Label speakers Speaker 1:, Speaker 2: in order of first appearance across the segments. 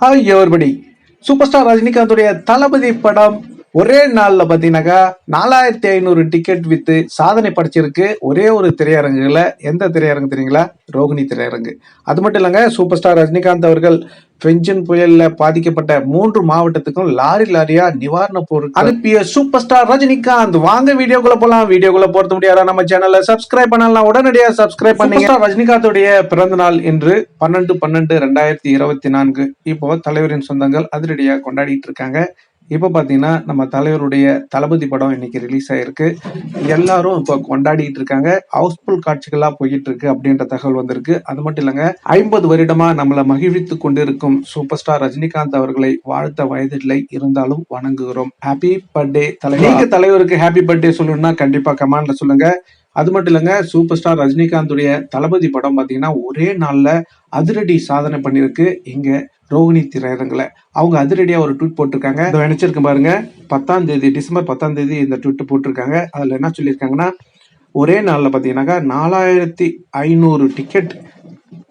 Speaker 1: Hi everybody super star ரஜினிகாந்துடைய தளபதி படம் ஒரே நாள்ல பாத்தீங்கன்னாக்கா நாலாயிரத்தி ஐநூறு டிக்கெட் வித்து சாதனை படைச்சிருக்கு ஒரே ஒரு திரையரங்குல எந்த திரையரங்கு தெரியுங்களா? ரோகிணி திரையரங்கு. அது மட்டும் இல்லைங்க சூப்பர் ஸ்டார் ரஜினிகாந்த் அவர்கள் பெஞ்சன் புயல்ல பாதிக்கப்பட்ட மூன்று மாவட்டத்துக்கும் லாரி லாரியா நிவாரண பொருட்கள் அனுப்பிய சூப்பர் ஸ்டார் ரஜினிகாந்த். வாங்க வீடியோக்குள்ள போலாம். வீடியோக்குள்ள போறது முடியாத? நம்ம சேனல்ல சப்ஸ்கிரைப் பண்ணலாம். உடனடியா சப்ஸ்கிரைப் பண்ணீங்க. ரஜினிகாந்தோடைய பிறந்த நாள் இன்று பன்னெண்டு பன்னெண்டு ரெண்டாயிரத்தி இருபத்தி நான்கு. இப்போ தலைவரின் சொந்தங்கள் அதிரடியா கொண்டாடிட்டு இருக்காங்க. இப்போ பார்த்தீங்கன்னா நம்ம தலைவருடைய தளபதி படம் இன்னைக்கு ரிலீஸ் ஆயிருக்கு. எல்லாரும் இப்போ கொண்டாடிட்டு இருக்காங்க. ஹவுஸ்ஃபுல் காட்சிகளாக போயிட்டு இருக்கு அப்படின்ற தகவல் வந்திருக்கு. அது மட்டும் இல்லைங்க ஐம்பது வருடமா நம்மளை மகிழ்வித்து கொண்டிருக்கும் சூப்பர் ஸ்டார் ரஜினிகாந்த் அவர்களை வாழ்த்த வயதில்லை இருந்தாலும் வணங்குகிறோம். ஹாப்பி பர்த்டே தலைவர் நீங்க தலைவருக்கு ஹாப்பி பர்த்டே சொல்லணும்னா கண்டிப்பா கமெண்ட்ல சொல்லுங்க. அது மட்டும் இல்லைங்க சூப்பர் ஸ்டார் ரஜினிகாந்துடைய தளபதி படம் பார்த்தீங்கன்னா ஒரே நாளில் அதிரடி சாதனை பண்ணியிருக்கு. இங்கே ரோஹிணி திரையரங்குல. அவங்க அதிரடியாக ஒரு ட்வீட் போட்டிருக்காங்க. இதை நினைச்சிருக்கேன் பாருங்க. பத்தாம் தேதி டிசம்பர் பத்தாம் தேதி இந்த ட்வீட் போட்டிருக்காங்க. அதில் என்ன சொல்லியிருக்காங்கன்னா ஒரே நாளில் பார்த்தீங்கன்னாக்கா நாலாயிரத்தி ஐநூறு டிக்கெட்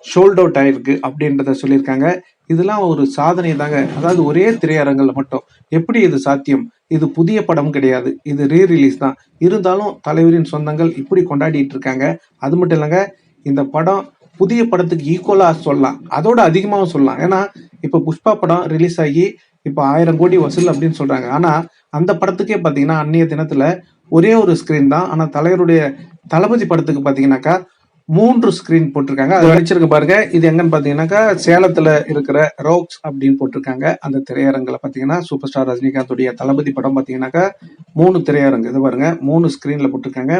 Speaker 1: ஷோல்ட் அவுட் ஆயிருக்கு அப்படின்றத சொல்லியிருக்காங்க. இதெல்லாம் ஒரு சாதனை தாங்க. அதாவது ஒரே திரையரங்கில் மட்டும். எப்படி இது சாத்தியம்? இது புதிய படம் கிடையாது. இது ரீ ரிலீஸ் தான். இருந்தாலும் தலைவரின் சொந்தங்கள் இப்படி கொண்டாடிட்டு இருக்காங்க. அது மட்டும் இல்லைங்க இந்த படம் புதிய படத்துக்கு ஈக்குவலா சொல்லலாம். அதோட அதிகமாகவும் சொல்லலாம். ஏன்னா இப்போ புஷ்பா படம் ரிலீஸ் ஆகி இப்போ ஆயிரம் கோடி வசூல் அப்படின்னு சொல்றாங்க. ஆனா அந்த படத்துக்கே பாத்தீங்கன்னா அன்னைய தினத்துல ஒரே ஒரு ஸ்கிரீன் தான். ஆனா தலைவருடைய தளபதி படத்துக்கு பாத்தீங்கன்னாக்கா மூன்று ஸ்கிரீன் போட்டிருக்காங்க. அது வச்சிருக்க பாருங்க. இது எங்கன்னு பாத்தீங்கன்னாக்கா சேலத்துல இருக்கிற ரோக்ஸ் அப்படின்னு போட்டிருக்காங்க. அந்த திரையரங்குல பாத்தீங்கன்னா சூப்பர் ஸ்டார் ரஜினிகாந்துடைய தளபதி படம் பாத்தீங்கன்னாக்கா மூணு திரையரங்கு. இது பாருங்க மூணு ஸ்கிரீன்ல போட்டிருக்காங்க.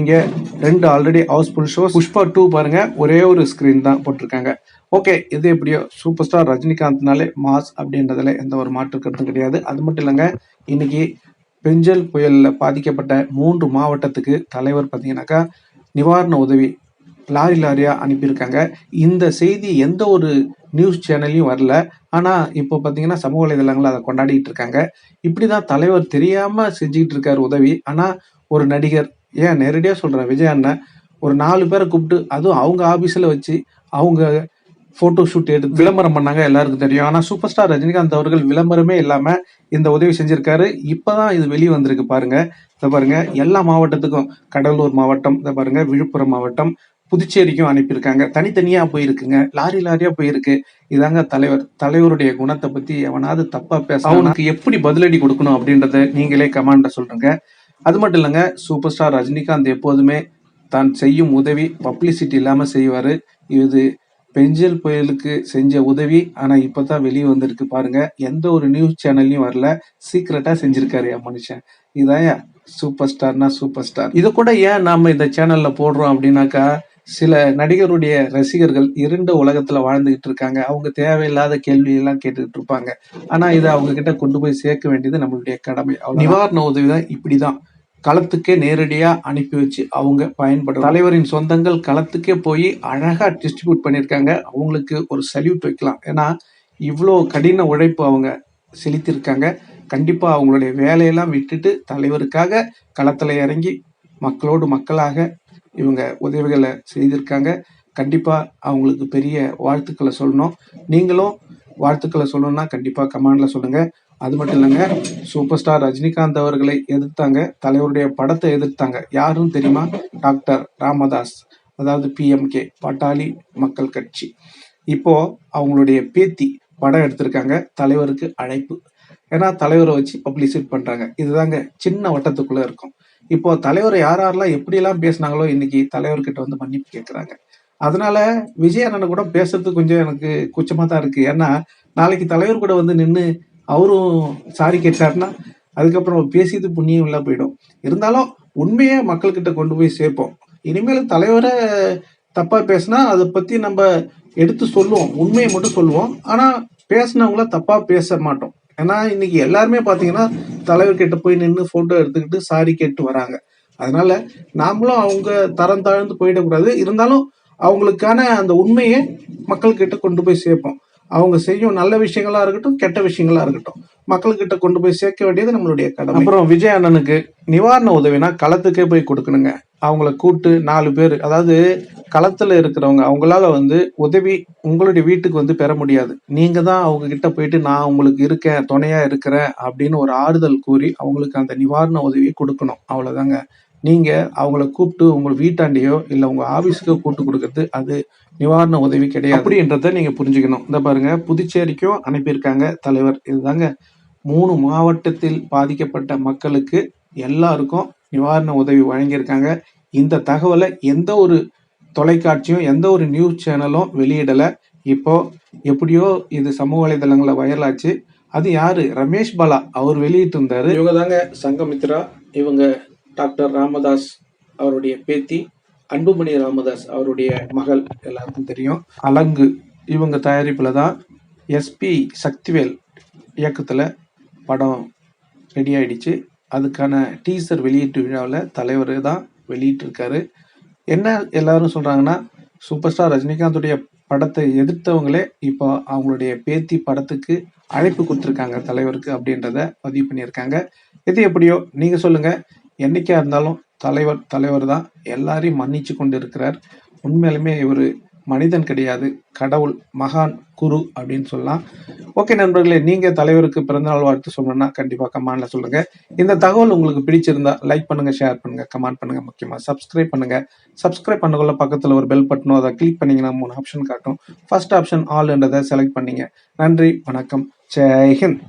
Speaker 1: இங்கே ரெண்டு already housefull show Pushpa two பாருங்க ஒரே ஒரு ஸ்க்ரீன் தான் போட்டிருக்காங்க. ஓகே இது எப்படியோ சூப்பர் ஸ்டார் ரஜினிகாந்த்னாலே மாஸ் அப்படின்றதுல எந்த ஒரு மாற்று கருத்தும் கிடையாது. அது மட்டும் இல்லைங்க இன்னைக்கு பெஞ்சல் புயலில் பாதிக்கப்பட்ட மூன்று மாவட்டத்துக்கு தலைவர் பார்த்தீங்கன்னாக்கா நிவாரண உதவி லாரி லாரியாக அனுப்பியிருக்காங்க. இந்த செய்தி எந்த ஒரு நியூஸ் சேனல்லையும் வரல. ஆனால் இப்போ பார்த்தீங்கன்னா சமூக வலைதளங்கள் அதை கொண்டாடிட்டு இருக்காங்க. இப்படி தான் தலைவர் தெரியாமல் செஞ்சுக்கிட்டு இருக்கார் உதவி. ஆனால் ஒரு நடிகர் ஏன் நேரடியா சொல்றேன் விஜய் அண்ணன் ஒரு நாலு பேரை கூப்பிட்டு அதுவும் அவங்க ஆபீஸ்ல வச்சு அவங்க போட்டோ ஷூட் எடுத்து விளம்பரம் பண்ணாங்க எல்லாருக்கும் தெரியும். ஆனா சூப்பர் ஸ்டார் ரஜினிகாந்த் அவர்கள் விளம்பரமே இல்லாம இந்த உதவி செஞ்சிருக்காரு. இப்பதான் இது வெளியே வந்திருக்கு பாருங்க. இதை பாருங்க எல்லா மாவட்டத்துக்கும் கடலூர் மாவட்டம் இதை பாருங்க விழுப்புரம் மாவட்டம் புதுச்சேரிக்கும் அனுப்பியிருக்காங்க. தனித்தனியா போயிருக்குங்க. லாரி லாரியா போயிருக்கு. இதாங்க தலைவர் தலைவருடைய குணத்தை பத்தி எவனாவது தப்பா பேச அவனுக்கு எப்படி பதிலடி கொடுக்கணும் அப்படின்றத நீங்களே கமாண்ட சொல்றீங்க அது மட்டும் இல்லைங்க சூப்பர் ஸ்டார் ரஜினிகாந்த் எப்போதுமே தான் செய்யும் உதவி பப்ளிசிட்டி இல்லாமல் செய்வார். இது பெஞ்சல் புயலுக்கு செஞ்ச உதவி ஆனால் இப்போ தான் வெளியே வந்திருக்கு பாருங்க. எந்த ஒரு நியூஸ் சேனல்லையும் வரல. சீக்ரெட்டாக செஞ்சிருக்காரு என் மனுஷன். இதான் சூப்பர் ஸ்டார்னா சூப்பர் ஸ்டார் இதை கூட ஏன் நாம் இந்த சேனலில் போடுறோம் அப்படின்னாக்கா சில நடிகருடைய ரசிகர்கள் இருண்ட உலகத்துல வாழ்ந்துகிட்டு இருக்காங்க. அவங்க தேவையில்லாத கேள்வி எல்லாம் கேட்டுக்கிட்டு இருப்பாங்க. ஆனா இதை அவங்க கிட்ட கொண்டு போய் சேர்க்க வேண்டியது நம்மளுடைய கடமை. நிவாரண உதவி தான் இப்படிதான். களத்துக்கே நேரடியாக அனுப்பி வச்சு அவங்க பயன்படும் தலைவரின் சொந்தங்கள் களத்துக்கே போய் அழகாக டிஸ்ட்ரிபியூட் பண்ணியிருக்காங்க. அவங்களுக்கு ஒரு சல்யூட் வைக்கலாம். ஏன்னா இவ்வளோ கடின உழைப்பு அவங்க செலுத்தியிருக்காங்க. கண்டிப்பாக அவங்களுடைய வேலையெல்லாம் விட்டுட்டு தலைவருக்காக களத்தில் இறங்கி மக்களோடு மக்களாக இவங்க உதவிகளை செய்திருக்காங்க. கண்டிப்பாக அவங்களுக்கு பெரிய வாழ்த்துக்களை சொல்லணும். நீங்களும் வாழ்த்துக்களை சொல்லணும்னா கண்டிப்பாக கமாண்டில் சொல்லுங்கள் அது மட்டும் இல்லைங்க சூப்பர் ஸ்டார் ரஜினிகாந்த் அவர்களை எதிர்த்தாங்க தலைவருடைய படத்தை எதிர்த்தாங்க. யாருன்னு தெரியுமா? டாக்டர் ராமதாஸ் அதாவது பிஎம்கே பாட்டாளி மக்கள் கட்சி. இப்போ அவங்களுடைய பேத்தி படம் எடுத்திருக்காங்க தலைவருக்கு அழைப்பு. ஏன்னா தலைவரை வச்சு பப்ளிசிட் பண்றாங்க. இதுதாங்க சின்ன வட்டத்துக்குள்ள இருக்கும். இப்போ தலைவர் யார் யாரெல்லாம் எப்படியெல்லாம் பேசினாங்களோ இன்னைக்கு தலைவர்கிட்ட வந்து மன்னிப்பு கேட்குறாங்க. அதனால விஜய் அண்ணனை கூட பேசுறது கொஞ்சம் எனக்கு குச்சமாக தான் இருக்கு. ஏன்னா நாளைக்கு தலைவர் கூட வந்து நின்று அவரும் சாரி கேட்டாருன்னா அதுக்கப்புறம் பேசியது புண்ணியம் இல்லை போயிடும். இருந்தாலும் உண்மையை மக்கள்கிட்ட கொண்டு போய் சேர்ப்போம். இனிமேல் தலைவரை தப்பா பேசினா அதை பத்தி நம்ம எடுத்து சொல்லுவோம். உண்மையை மட்டும் சொல்லுவோம். ஆனா பேசினவங்கள தப்பா பேச மாட்டோம். ஏன்னா இன்னைக்கு எல்லாருமே பாத்தீங்கன்னா தலைவர்கிட்ட போய் நின்று போட்டோ எடுத்துக்கிட்டு சாரி கேட்டு வராங்க. அதனால நாமளும் அவங்க தரம் தாழ்ந்து போயிடக்கூடாது. இருந்தாலும் அவங்களுக்கான அந்த உண்மையை மக்கள்கிட்ட கொண்டு போய் சேர்ப்போம். அவங்க செய்யும் நல்ல விஷயங்களா இருக்கட்டும் கெட்ட விஷயங்களா இருக்கட்டும். மக்கள்கிட்ட கொண்டு போய் சேர்க்க வேண்டியது நம்மளுடைய கடமை. அப்புறம் விஜய் அண்ணனுக்கு நிவாரண உதவினா களத்துக்கே போய் கொடுக்கணுங்க. அவங்கள கூட்டு நாலு பேர் அதாவது களத்துல இருக்கிறவங்க அவங்களால வந்து உதவி உங்களுடைய வீட்டுக்கு வந்து பெற முடியாது. நீங்க தான் அவங்க கிட்ட போயிட்டு நான் உங்களுக்கு இருக்கேன் துணையா இருக்கிறேன் அப்படின்னு ஒரு ஆறுதல் கூறி அவங்களுக்கு அந்த நிவாரண உதவியை கொடுக்கணும். அவ்வளவுதாங்க. நீங்க அவங்கள கூப்பிட்டு உங்க வீட்டாண்டையோ இல்ல உங்க ஆபீஸுக்கோ கூப்பிட்டு கொடுக்கறது அது நிவாரண உதவி கிடையாது. அப்படின்றத நீங்க புரிஞ்சுக்கணும். இந்த பாருங்க புதுச்சேரிக்கும் அனுப்பியிருக்காங்க தலைவர். இதுதாங்க மூணு மாவட்டத்தில் பாதிக்கப்பட்ட மக்களுக்கு எல்லாருக்கும் நிவாரண உதவி வழங்கியிருக்காங்க. இந்த தகவலை எந்த ஒரு தொலைக்காட்சியும் எந்த ஒரு நியூஸ் சேனலும் வெளியிடல. இப்போ எப்படியோ இது சமூக வலைதளங்களில் வைரல் ஆச்சு அது யாரு? ரமேஷ் பாலா அவர் வெளியிட்டு இருந்தாரு இவங்க தாங்க சங்கமித்ரா இவங்க டாக்டர் ராமதாஸ் அவருடைய பேத்தி அன்புமணி ராமதாஸ் அவருடைய மகள் எல்லாருக்கும் தெரியும். அலங்கு இவங்க தயாரிப்பில் தான் எஸ்பி சக்திவேல் இயக்கத்தில் படம் ரெடி ஆயிடுச்சு. அதுக்கான டீசர் வெளியீட்டு விழாவில் தலைவர் தான் வெளியிட்டிருக்காரு. என்ன எல்லாரும் சொல்கிறாங்கன்னா சூப்பர் ஸ்டார் ரஜினிகாந்துடைய படத்தை எதிர்த்தவங்களே இப்போ அவங்களுடைய பேத்தி படத்துக்கு அழைப்பு கொடுத்துருக்காங்க தலைவருக்கு அப்படின்றத பதிவு பண்ணியிருக்காங்க. எது எப்படியோ நீங்கள் சொல்லுங்கள் என்னைக்கா இருந்தாலும் தலைவர் தலைவர் தான் எல்லாரையும் மன்னிச்சு கொண்டு இருக்கிறார் உண்மையிலுமே இவர் மனிதன் கிடையாது கடவுள் மகான் குரு அப்படின்னு சொல்லலாம். ஓகே நண்பர்களே நீங்க தலைவருக்கு பிறந்தநாள் வாழ்த்து சொல்லணும்னா கண்டிப்பா கமெண்ட்ல சொல்லுங்க. இந்த தகவல் உங்களுக்கு பிடிச்சிருந்தா லைக் பண்ணுங்க ஷேர் பண்ணுங்க கமெண்ட் பண்ணுங்க. முக்கியமா சப்ஸ்கிரைப் பண்ணுங்க. சப்ஸ்கிரைப் பண்ணக்குள்ள பக்கத்துல ஒரு பெல் பட்டனும் அதை கிளிக் பண்ணீங்கன்னா மூணு ஆப்ஷன் காட்டும். ஃபர்ஸ்ட் ஆப்ஷன் ஆல்ன்றதை செலக்ட் பண்ணீங்க. நன்றி வணக்கம். ஜெய்ஹிந்த்